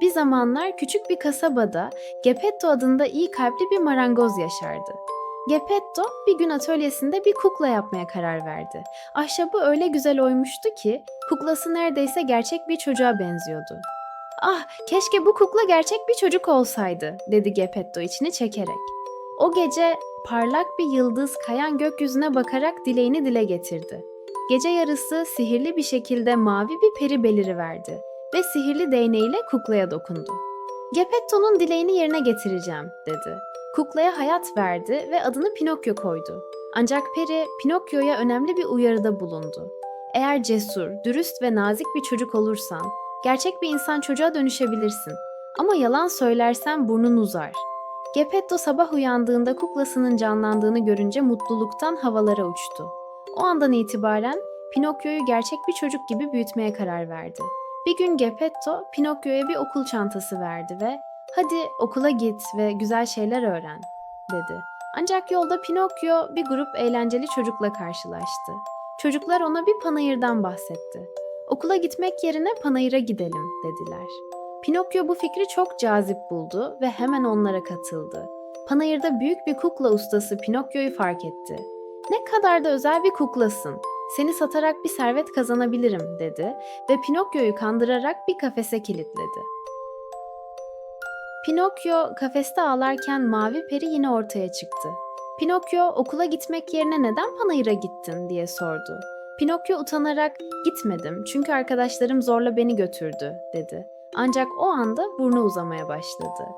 Bir zamanlar küçük bir kasabada Geppetto adında iyi kalpli bir marangoz yaşardı. Geppetto bir gün atölyesinde bir kukla yapmaya karar verdi. Ahşabı öyle güzel oymuştu ki kuklası neredeyse gerçek bir çocuğa benziyordu. Ah keşke bu kukla gerçek bir çocuk olsaydı dedi Geppetto içini çekerek. O gece parlak bir yıldız kayan gökyüzüne bakarak dileğini dile getirdi. Gece yarısı sihirli bir şekilde mavi bir peri beliriverdi ve sihirli değneğiyle kuklaya dokundu. Geppetto'nun dileğini yerine getireceğim dedi. Kuklaya hayat verdi ve adını Pinokyo koydu. Ancak peri Pinokyo'ya önemli bir uyarıda bulundu. Eğer cesur, dürüst ve nazik bir çocuk olursan, gerçek bir insan çocuğa dönüşebilirsin. Ama yalan söylersen burnun uzar. Geppetto sabah uyandığında kuklasının canlandığını görünce mutluluktan havalara uçtu. O andan itibaren Pinokyo'yu gerçek bir çocuk gibi büyütmeye karar verdi. Bir gün Geppetto Pinokyo'ya bir okul çantası verdi ve "Hadi okula git ve güzel şeyler öğren." dedi. Ancak yolda Pinokyo bir grup eğlenceli çocukla karşılaştı. Çocuklar ona bir panayırdan bahsetti. Okula gitmek yerine panayıra gidelim dediler. Pinokyo bu fikri çok cazip buldu ve hemen onlara katıldı. Panayırda büyük bir kukla ustası Pinokyo'yu fark etti. Ne kadar da özel bir kuklasın. Seni satarak bir servet kazanabilirim dedi ve Pinokyo'yu kandırarak bir kafese kilitledi. Pinokyo kafeste ağlarken mavi peri yine ortaya çıktı. Pinokyo okula gitmek yerine neden panayıra gittin diye sordu. Pinokyo utanarak gitmedim çünkü arkadaşlarım zorla beni götürdü dedi. Ancak o anda burnu uzamaya başladı.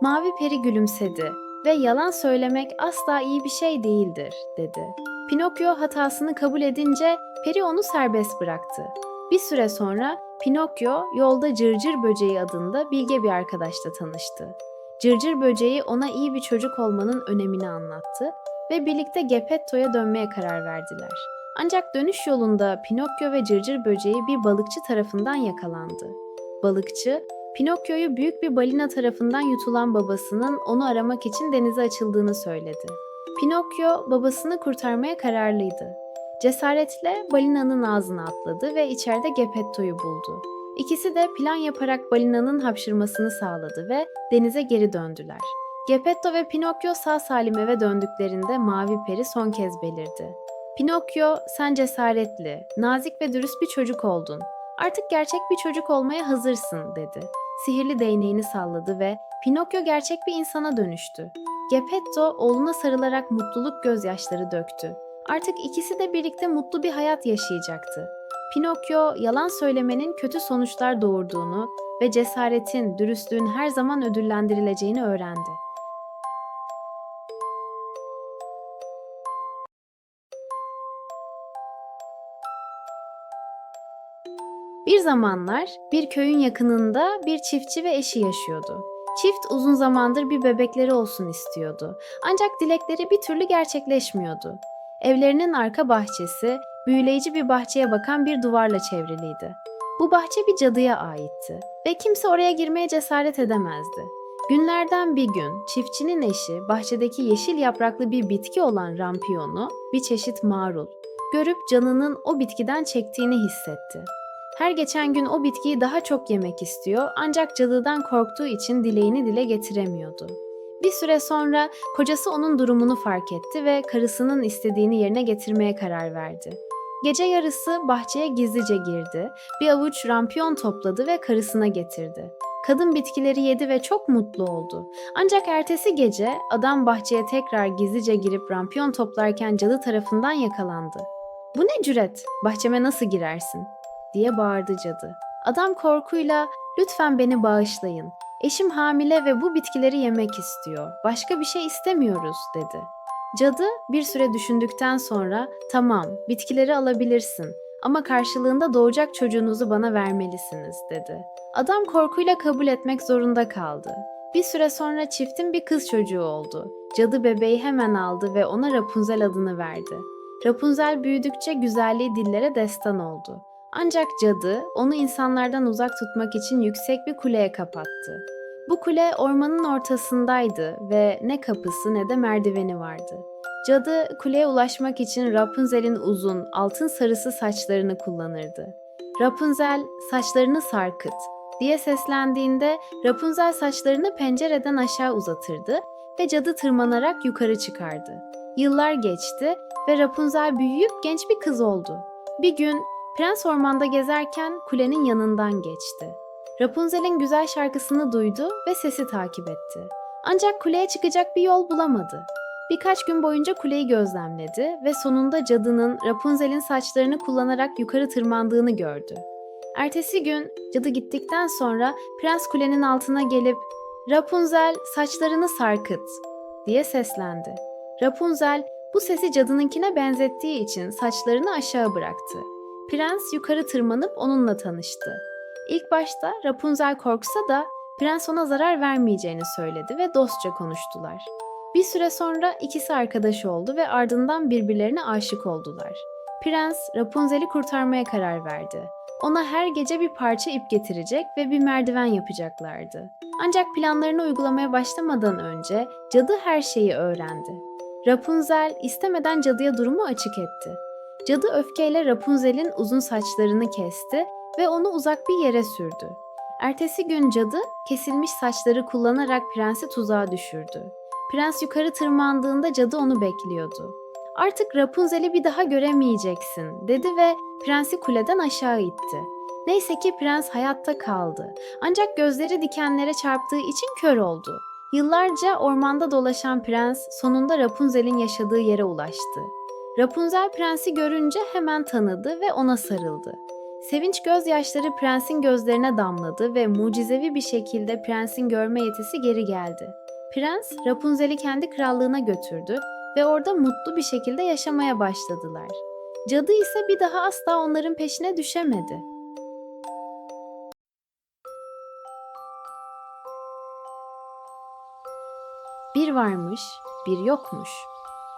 Mavi peri gülümsedi ve yalan söylemek asla iyi bir şey değildir dedi. Pinokyo hatasını kabul edince peri onu serbest bıraktı. Bir süre sonra Pinokyo yolda Cırcır Böceği adında bilge bir arkadaşla tanıştı. Cırcır Böceği ona iyi bir çocuk olmanın önemini anlattı ve birlikte Geppetto'ya dönmeye karar verdiler. Ancak dönüş yolunda Pinokyo ve Cırcır Böceği bir balıkçı tarafından yakalandı. Balıkçı, Pinokyo'yu büyük bir balina tarafından yutulan babasının onu aramak için denize açıldığını söyledi. Pinokyo babasını kurtarmaya kararlıydı. Cesaretle balinanın ağzına atladı ve içeride Geppetto'yu buldu. İkisi de plan yaparak balinanın hapşırmasını sağladı ve denize geri döndüler. Geppetto ve Pinokyo sağ salim eve döndüklerinde Mavi Peri son kez belirdi. Pinokyo, sen cesaretli, nazik ve dürüst bir çocuk oldun. Artık gerçek bir çocuk olmaya hazırsın, dedi. Sihirli değneğini salladı ve Pinokyo gerçek bir insana dönüştü. Geppetto oğluna sarılarak mutluluk gözyaşları döktü. Artık ikisi de birlikte mutlu bir hayat yaşayacaktı. Pinokyo yalan söylemenin kötü sonuçlar doğurduğunu ve cesaretin, dürüstlüğün her zaman ödüllendirileceğini öğrendi. Bir zamanlar bir köyün yakınında bir çiftçi ve eşi yaşıyordu. Çift uzun zamandır bir bebekleri olsun istiyordu. Ancak dilekleri bir türlü gerçekleşmiyordu. Evlerinin arka bahçesi büyüleyici bir bahçeye bakan bir duvarla çevriliydi. Bu bahçe bir cadıya aitti ve kimse oraya girmeye cesaret edemezdi. Günlerden bir gün çiftçinin eşi bahçedeki yeşil yapraklı bir bitki olan rampiyonu, bir çeşit marul, görüp canının o bitkiden çektiğini hissetti. Her geçen gün o bitkiyi daha çok yemek istiyor ancak cadıdan korktuğu için dileğini dile getiremiyordu. Bir süre sonra kocası onun durumunu fark etti ve karısının istediğini yerine getirmeye karar verdi. Gece yarısı bahçeye gizlice girdi, bir avuç rampiyon topladı ve karısına getirdi. Kadın bitkileri yedi ve çok mutlu oldu. Ancak ertesi gece adam bahçeye tekrar gizlice girip rampiyon toplarken cadı tarafından yakalandı. Bu ne cüret? Bahçeme nasıl girersin? Diye bağırdı cadı. Adam korkuyla lütfen beni bağışlayın. Eşim hamile ve bu bitkileri yemek istiyor. Başka bir şey istemiyoruz dedi. Cadı bir süre düşündükten sonra tamam bitkileri alabilirsin ama karşılığında doğacak çocuğunuzu bana vermelisiniz dedi. Adam korkuyla kabul etmek zorunda kaldı. Bir süre sonra çiftin bir kız çocuğu oldu. Cadı bebeği hemen aldı ve ona Rapunzel adını verdi. Rapunzel büyüdükçe güzelliği dillere destan oldu. Ancak cadı onu insanlardan uzak tutmak için yüksek bir kuleye kapattı. Bu kule ormanın ortasındaydı ve ne kapısı ne de merdiveni vardı. Cadı kuleye ulaşmak için Rapunzel'in uzun, altın sarısı saçlarını kullanırdı. Rapunzel, saçlarını sarkıt, diye seslendiğinde Rapunzel saçlarını pencereden aşağı uzatırdı ve cadı tırmanarak yukarı çıkardı. Yıllar geçti ve Rapunzel büyüyüp genç bir kız oldu. Bir gün prens ormanda gezerken kulenin yanından geçti. Rapunzel'in güzel şarkısını duydu ve sesi takip etti. Ancak kuleye çıkacak bir yol bulamadı. Birkaç gün boyunca kuleyi gözlemledi ve sonunda cadının Rapunzel'in saçlarını kullanarak yukarı tırmandığını gördü. Ertesi gün cadı gittikten sonra prens kulenin altına gelip Rapunzel saçlarını sarkıt diye seslendi. Rapunzel bu sesi cadınınkine benzettiği için saçlarını aşağı bıraktı. Prens yukarı tırmanıp onunla tanıştı. İlk başta Rapunzel korksa da prens ona zarar vermeyeceğini söyledi ve dostça konuştular. Bir süre sonra ikisi arkadaş oldu ve ardından birbirlerine aşık oldular. Prens Rapunzel'i kurtarmaya karar verdi. Ona her gece bir parça ip getirecek ve bir merdiven yapacaklardı. Ancak planlarını uygulamaya başlamadan önce cadı her şeyi öğrendi. Rapunzel istemeden cadıya durumu açık etti. Cadı öfkeyle Rapunzel'in uzun saçlarını kesti ve onu uzak bir yere sürdü. Ertesi gün cadı kesilmiş saçları kullanarak prensi tuzağa düşürdü. Prens yukarı tırmandığında cadı onu bekliyordu. Artık Rapunzel'i bir daha göremeyeceksin dedi ve prensi kuleden aşağı itti. Neyse ki prens hayatta kaldı. Ancak gözleri dikenlere çarptığı için kör oldu. Yıllarca ormanda dolaşan prens sonunda Rapunzel'in yaşadığı yere ulaştı. Rapunzel prensi görünce hemen tanıdı ve ona sarıldı. Sevinç gözyaşları prensin gözlerine damladı ve mucizevi bir şekilde prensin görme yetisi geri geldi. Prens Rapunzel'i kendi krallığına götürdü ve orada mutlu bir şekilde yaşamaya başladılar. Cadı ise bir daha asla onların peşine düşemedi. Bir varmış, bir yokmuş.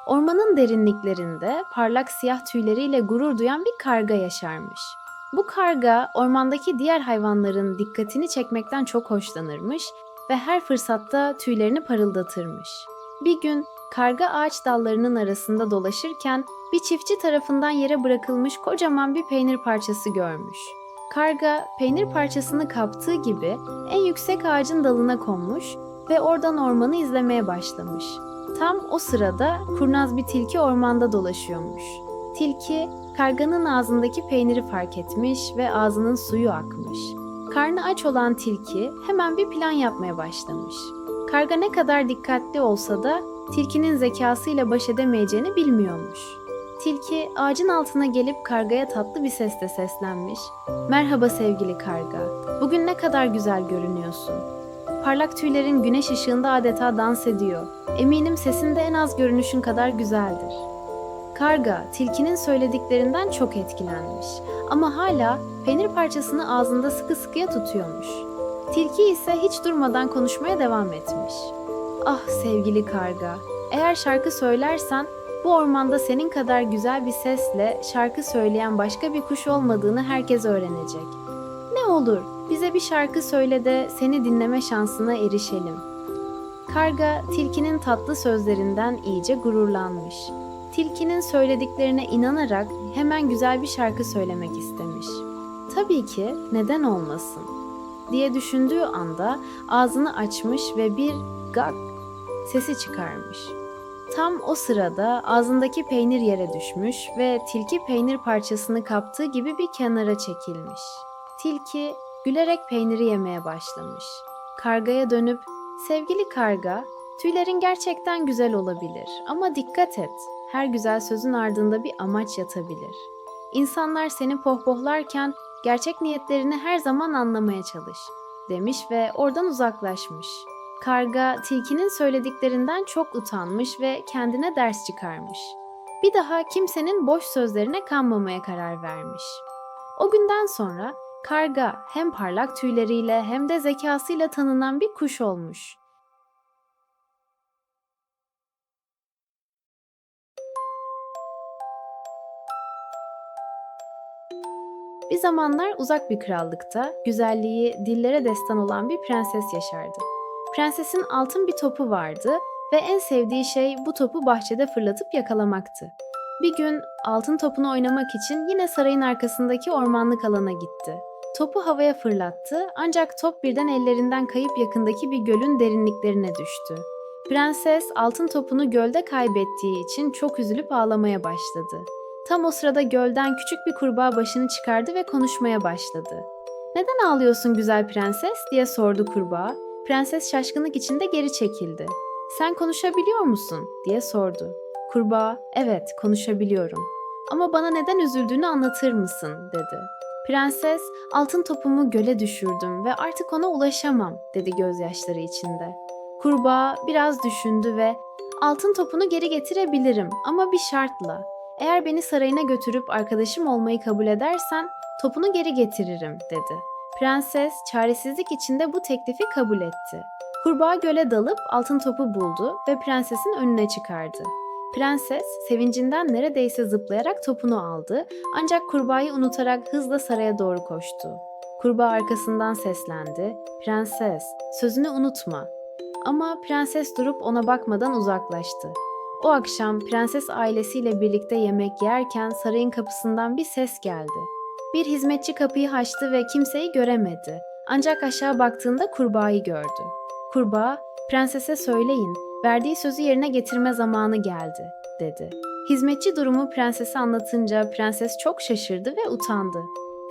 Ormanın derinliklerinde parlak siyah tüyleriyle gurur duyan bir karga yaşarmış. Bu karga ormandaki diğer hayvanların dikkatini çekmekten çok hoşlanırmış ve her fırsatta tüylerini parıldatırmış. Bir gün karga ağaç dallarının arasında dolaşırken bir çiftçi tarafından yere bırakılmış kocaman bir peynir parçası görmüş. Karga peynir parçasını kaptığı gibi en yüksek ağacın dalına konmuş ve oradan ormanı izlemeye başlamış. Tam o sırada kurnaz bir tilki ormanda dolaşıyormuş. Tilki karganın ağzındaki peyniri fark etmiş ve ağzının suyu akmış. Karnı aç olan tilki hemen bir plan yapmaya başlamış. Karga ne kadar dikkatli olsa da tilkinin zekasıyla baş edemeyeceğini bilmiyormuş. Tilki ağacın altına gelip kargaya tatlı bir sesle seslenmiş. Merhaba sevgili karga. Bugün ne kadar güzel görünüyorsun. Parlak tüylerin güneş ışığında adeta dans ediyor. Eminim sesin de en az görünüşün kadar güzeldir. Karga, tilkinin söylediklerinden çok etkilenmiş ama hala peynir parçasını ağzında sıkı sıkıya tutuyormuş. Tilki ise hiç durmadan konuşmaya devam etmiş. Ah sevgili karga, eğer şarkı söylersen bu ormanda senin kadar güzel bir sesle şarkı söyleyen başka bir kuş olmadığını herkes öğrenecek. Ne olur bize bir şarkı söyle de seni dinleme şansına erişelim. Karga tilkinin tatlı sözlerinden iyice gururlanmış. Tilkinin söylediklerine inanarak hemen güzel bir şarkı söylemek istemiş. Tabii ki neden olmasın diye düşündüğü anda ağzını açmış ve bir gak sesi çıkarmış. Tam o sırada ağzındaki peynir yere düşmüş ve tilki peynir parçasını kaptığı gibi bir kenara çekilmiş. Tilki gülerek peyniri yemeye başlamış. Kargaya dönüp, "Sevgili karga, tüylerin gerçekten güzel olabilir ama dikkat et. Her güzel sözün ardında bir amaç yatabilir. İnsanlar seni pohpohlarken gerçek niyetlerini her zaman anlamaya çalış." demiş ve oradan uzaklaşmış. Karga tilkinin söylediklerinden çok utanmış ve kendine ders çıkarmış. Bir daha kimsenin boş sözlerine kanmamaya karar vermiş. O günden sonra karga hem parlak tüyleriyle hem de zekasıyla tanınan bir kuş olmuş. Bir zamanlar uzak bir krallıkta güzelliği dillere destan olan bir prenses yaşardı. Prensesin altın bir topu vardı ve en sevdiği şey bu topu bahçede fırlatıp yakalamaktı. Bir gün altın topunu oynamak için yine sarayın arkasındaki ormanlık alana gitti. Topu havaya fırlattı ancak top birden ellerinden kayıp yakındaki bir gölün derinliklerine düştü. Prenses altın topunu gölde kaybettiği için çok üzülüp ağlamaya başladı. Tam o sırada gölden küçük bir kurbağa başını çıkardı ve konuşmaya başladı. "Neden ağlıyorsun güzel prenses?" diye sordu kurbağa. Prenses şaşkınlık içinde geri çekildi. "Sen konuşabiliyor musun?" diye sordu. Kurbağa, "Evet, konuşabiliyorum. Ama bana neden üzüldüğünü anlatır mısın?" dedi. Prenses, "Altın topumu göle düşürdüm ve artık ona ulaşamam." dedi gözyaşları içinde. Kurbağa biraz düşündü ve "Altın topunu geri getirebilirim ama bir şartla. Eğer beni sarayına götürüp arkadaşım olmayı kabul edersen topunu geri getiririm." dedi. Prenses çaresizlik içinde bu teklifi kabul etti. Kurbağa göle dalıp altın topu buldu ve prensesin önüne çıkardı. Prenses sevincinden neredeyse zıplayarak topunu aldı ancak kurbağayı unutarak hızla saraya doğru koştu. Kurbağa arkasından seslendi. Prenses, sözünü unutma. Ama prenses durup ona bakmadan uzaklaştı. O akşam prenses ailesiyle birlikte yemek yerken sarayın kapısından bir ses geldi. Bir hizmetçi kapıyı açtı ve kimseyi göremedi. Ancak aşağı baktığında kurbağayı gördü. Kurbağa, prensese söyleyin, verdiği sözü yerine getirme zamanı geldi, dedi. Hizmetçi durumu prensese anlatınca prenses çok şaşırdı ve utandı.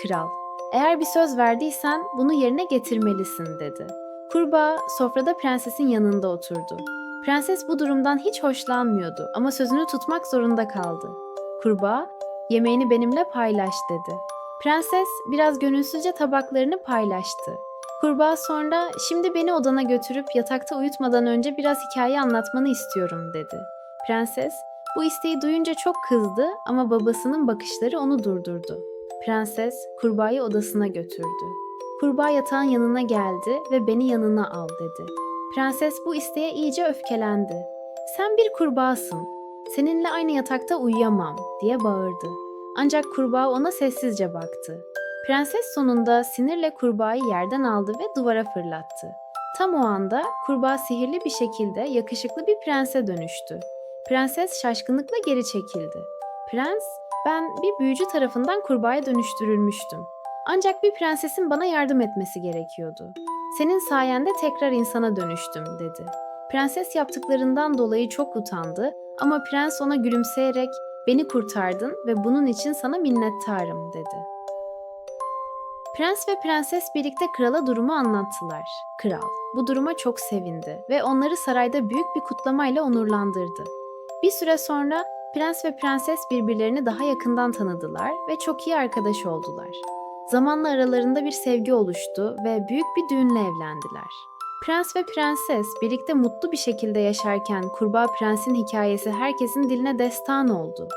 Kral, eğer bir söz verdiysen bunu yerine getirmelisin, dedi. Kurbağa sofrada prensesin yanında oturdu. Prenses bu durumdan hiç hoşlanmıyordu ama sözünü tutmak zorunda kaldı. Kurbağa, yemeğini benimle paylaş dedi. Prenses biraz gönülsüzce tabaklarını paylaştı. Kurbağa sonra şimdi beni odana götürüp yatakta uyutmadan önce biraz hikaye anlatmanı istiyorum dedi. Prenses bu isteği duyunca çok kızdı ama babasının bakışları onu durdurdu. Prenses kurbağayı odasına götürdü. Kurbağa yatağın yanına geldi ve beni yanına al dedi. Prenses bu isteğe iyice öfkelendi. Sen bir kurbağasın. Seninle aynı yatakta uyuyamam diye bağırdı. Ancak kurbağa ona sessizce baktı. Prenses sonunda sinirle kurbağayı yerden aldı ve duvara fırlattı. Tam o anda kurbağa sihirli bir şekilde yakışıklı bir prense dönüştü. Prenses şaşkınlıkla geri çekildi. Prens, ben bir büyücü tarafından kurbağaya dönüştürülmüştüm. Ancak bir prensesin bana yardım etmesi gerekiyordu. Senin sayende tekrar insana dönüştüm dedi. Prenses yaptıklarından dolayı çok utandı ama prens ona gülümseyerek beni kurtardın ve bunun için sana minnettarım dedi. Prens ve prenses birlikte krala durumu anlattılar. Kral bu duruma çok sevindi ve onları sarayda büyük bir kutlamayla onurlandırdı. Bir süre sonra prens ve prenses birbirlerini daha yakından tanıdılar ve çok iyi arkadaş oldular. Zamanla aralarında bir sevgi oluştu ve büyük bir düğünle evlendiler. Prens ve prenses birlikte mutlu bir şekilde yaşarken Kurbağa Prens'in hikayesi herkesin diline destan oldu.